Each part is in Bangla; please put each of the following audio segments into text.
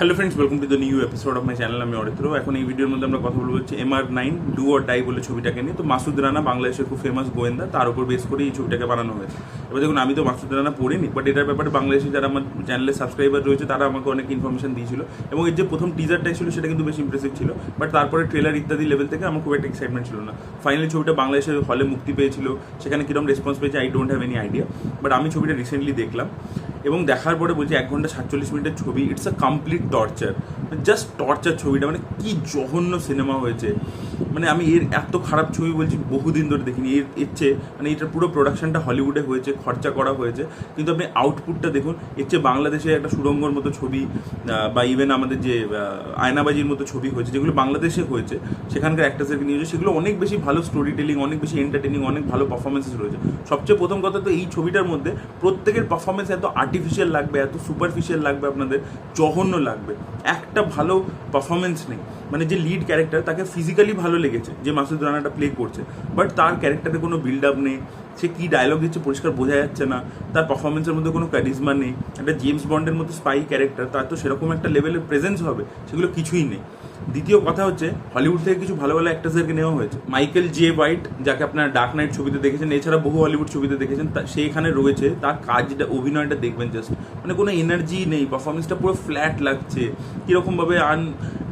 Hello friends welcome to the new episode of my channel আমি অরিত্র। এখন এই ভিডিওর মধ্যে আমরা কথা বলব হচ্ছে M R nine do or die বলে ছবিটাকে নিয়ে। তো মাসুদ রানা বাংলাদেশের খুব ফেমাস গোয়েন্দা, তার উপর বেস করে এই ছবিটাকে বানানো হয়েছে। এবার দেখুন, আমি তো মাসুদ রানা পড়িনি বাট এটার ব্যাপারে বাংলাদেশে যারা আমার চ্যানেলের সাবস্ক্রাইবার রয়েছে, তারা আমাকে অনেক ইনফরমেশন দিয়েছিল। এবং এর যে প্রথম টিজারটা ছিল, সেটা কিন্তু বেশ ইমপ্রেসিভ ছিল। বাট তারপরে ট্রেলার ইত্যাদি লেভেল থেকে আমার খুব একটা এক্সাইটমেন্ট ছিল না। ফাইনালি ছবিটা বাংলাদেশের হলে মুক্তি পেয়েছিল। সেখানে কীরকম রেসপন্স পেয়েছে I don't have any idea but আমি ছবিটা রিসেন্টলি দেখলাম। এবং দেখার পরে বলছি এক ঘণ্টা সাতচল্লিশ মিনিটের ছবি it's a complete torture just torture ছবিটা মানে কি জঘন্য সিনেমা হয়েছে। মানে আমি এর এত খারাপ ছবি বলছি, বহুদিন ধরে দেখিনি। এর এর চেয়ে মানে এটার পুরো প্রোডাকশনটা হলিউডে হয়েছে, খরচা করা হয়েছে। কিন্তু আপনি আউটপুটটা দেখুন, এর চেয়ে বাংলাদেশে একটা সুরঙ্গর মতো ছবি বা ইভেন আমাদের যে আয়নাবাজির মতো ছবি হয়েছে, যেগুলো বাংলাদেশে হয়েছে, সেখানকার অ্যাক্টার্সদেরকে নিয়ে হয়েছে, সেগুলো অনেক বেশি ভালো স্টোরি টেলিং অনেক বেশি এন্টারটেনিং অনেক ভালো পারফরমেন্সেস রয়েছে। সবচেয়ে প্রথম কথা তো এই ছবিটার মধ্যে প্রত্যেকের পারফরমেন্স এত আর্টিফিশিয়াল লাগবে, এত সুপারফিশিয়াল লাগবে আপনাদের, জঘন্য লাগবে। একটা ভালো পারফরমেন্স নেই। মানে যে লিড ক্যারেক্টার তাকে ফিজিক্যালি ভালো লেগেছে, যে মাসুদ রানাটা প্লে করছে। বাট তার ক্যারেক্টারে কোনো বিল্ড আপ নেই, সে কী ডায়লগ দিচ্ছে পরিষ্কার বোঝা যাচ্ছে না, তার পারফরমেন্সের মধ্যে কোনো ক্যারিজমা নেই, একটা জেমস বন্ডের মতো স্পাই ক্যারেক্টার তার তো সেরকম একটা লেভেলের প্রেজেন্স হবে, সেগুলো কিছুই নেই। দ্বিতীয় কথা হচ্ছে হলিউড থেকে কিছু ভালো ভালো অ্যাক্টার্সদেরকে নেওয়া হয়েছে। মাইকেল জে হোয়াইট যাকে আপনারা ডার্ক নাইট ছবিতে দেখেছেন, এছাড়া বহু হলিউড ছবিতে দেখেছেন সে এখানে রয়েছে, তার কাজটা, অভিনয়টা দেখবেন জাস্ট মানে কোনো এনার্জি নেই পারফরমেন্সটা পুরো ফ্ল্যাট লাগছে, কীরকমভাবে আন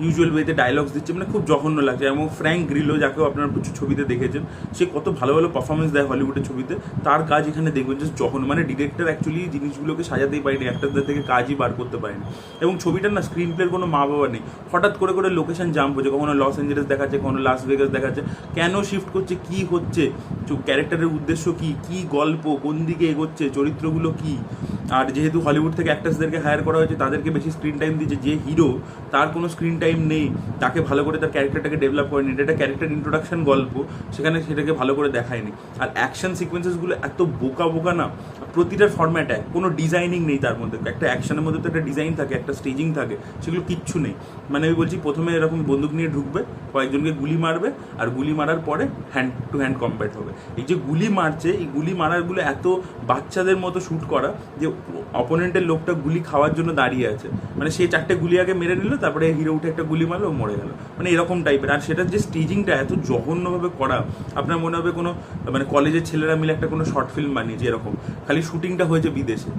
ইউজুয়াল ওয়েতে ডায়লগস দিচ্ছে মানে খুব জঘন্য লাগছে। এবং ফ্র্যাঙ্ক গ্রিলো যাকেও আপনারা প্রচুর ছবিতে দেখেছেন, সে কত ভালো ভালো পারফরমেন্স দেয় হলিউডের ছবিতে, তার কাজ এখানে দেখবেন জাস্ট জঘন্য। মানে ডিরেক্টর অ্যাকচুয়ালি জিনিসগুলোকে সাজাতেই পারেনি অ্যাক্টারদের থেকে কাজই বার করতে পারেনি। এবং ছবিটার না স্ক্রিন প্লের কোনো মা বাবা নেই। হঠাৎ করে করে লোকেশন জাম্প হচ্ছে, কখনো লস অ্যাঞ্জেলেস দেখাচ্ছে, কখনো লাস ভেগাস দেখাচ্ছে। কেন শিফট করছে, কি হচ্ছে? ক্যারেক্টারের উদ্দেশ্য কি? কি গল্প? কোন দিকে এগোচ্ছে? চরিত্রগুলো কি? আর যেহেতু হলিউড থেকে অ্যাক্টার্সদেরকে হায়ার করা হয়েছে, তাদেরকে বেশি স্ক্রিন টাইম দিয়েছে যে হিরো তার কোনো স্ক্রিন টাইম নেই। তাকে ভালো করে তার ক্যারেক্টারটাকে ডেভেলপ করেনি। এটা একটা ক্যারেক্টার ইন্ট্রোডাকশন গল্প, সেখানে সেটাকে ভালো করে দেখায়নি। আর অ্যাকশন সিকোয়েন্সেসগুলো এত বোকা বোকা না প্রতিটার ফর্ম্যাট এক, কোনো ডিজাইনিং নেই তার মধ্যে। একটা অ্যাকশনের মধ্যে তো একটা ডিজাইন থাকে, একটা স্টেজিং থাকে, সেগুলো কিচ্ছু নেই। মানে আমি বলছি, প্রথমে এরকম বন্দুক নিয়ে ঢুকবে, কয়েকজনকে গুলি মারবে, আর গুলি মারার পরে হ্যান্ড টু হ্যান্ড কম্ব্যাট হবে। এই যে গুলি মারছে, এই গুলি মারারগুলো এত বাচ্চাদের মতো শ্যুট করা, যে অপোনেন্টের লোকটা গুলি খাওয়ার জন্য দাঁড়িয়ে আছে। মানে সে চারটে গুলি আগে মেরে নিল, তারপরে হিরো উঠে একটা গুলি মারলো মরে গেল। মানে এরকম টাইপের আর সেটার যে স্টিজিংটা এত জঘন্যভাবে করা, আপনার মনে হবে কোনো মানে কলেজের ছেলেরা মিলে একটা কোনো শর্ট ফিল্ম বানিয়েছে এরকম। খালি শুটিংটা হয়েছে বিদেশে।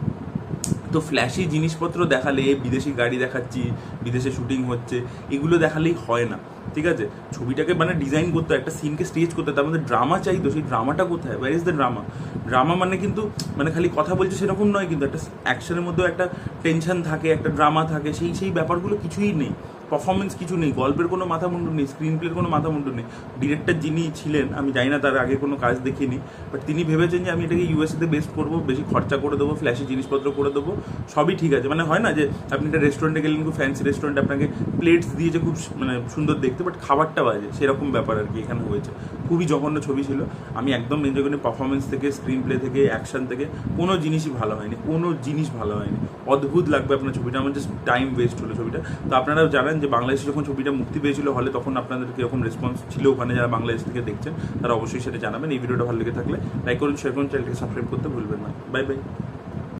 তো ফ্ল্যাশি জিনিসপত্র দেখালে, বিদেশি গাড়ি দেখাচ্ছি, বিদেশে শুটিং হচ্ছে, এগুলো দেখালেই হয় না, ঠিক আছে? ছবিটাকে মানে ডিজাইন করতে একটা সিনকে স্টেজ করতে তার মধ্যে ড্রামা চাই তো, সেই ড্রামাটা কোথায়? Where is the drama drama মানে কিন্তু মানে খালি কথা বলছে সেরকম নয়, কিন্তু একটা অ্যাকশনের মধ্যেও একটা টেনশন থাকে, একটা ড্রামা থাকে, সেই সেই ব্যাপারগুলো কিছুই নেই। পারফরমেন্স কিছু নেই, গল্পের কোনো মাথা মুন্ডু নেই স্ক্রিন প্লের কোনো মাথা মুন্ডু নেই। ডিরেক্টর যিনি ছিলেন, আমি জানি না তার আগে কোনো কাজ দেখিনি বাট তিনি ভেবেছেন যে আমি এটাকে ইউএসএতে বেস্ট করব, বেশি খরচা করে দেবো ফ্ল্যাশি জিনিসপত্র করে দেবো, সবই ঠিক আছে। মানে হয় না যে আপনি একটা রেস্টুরেন্টে গেলেন, খুব ফ্যান্সি রেস্টুরেন্টে আপনাকে প্লেটস দিয়েছে খুব মানে সুন্দর দেখতে বাট খাবারটা বাজে, সেরকম ব্যাপার আর কি এখানে হয়েছে। খুবই জঘন্য ছবি ছিল। আমি একদম এনজয় করি পারফরমেন্স থেকে স্ক্রিন প্লে থেকে অ্যাকশন থেকে, কোনো জিনিসই ভালো হয়নি, কোনো জিনিস ভালো হয়নি। অদ্ভুত লাগবে আপনার ছবিটা, আমার জাস্ট টাইম ওয়েস্ট হলো ছবিটা। তো আপনারাও জানেন যে বাংলাদেশে যখন ছবিটা মুক্তি পেয়েছিল হলে তখন আপনাদের কীরকম রেসপন্স ছিল ওখানে যারা বাংলাদেশ থেকে দেখছেন, তারা অবশ্যই সেটা জানাবেন। এই ভিডিওটা ভালো লেগে থাকলে লাইক করুন শেয়ার করুন চ্যানেলটিকে সাবস্ক্রাইব করতে ভুলবেন না। Bye bye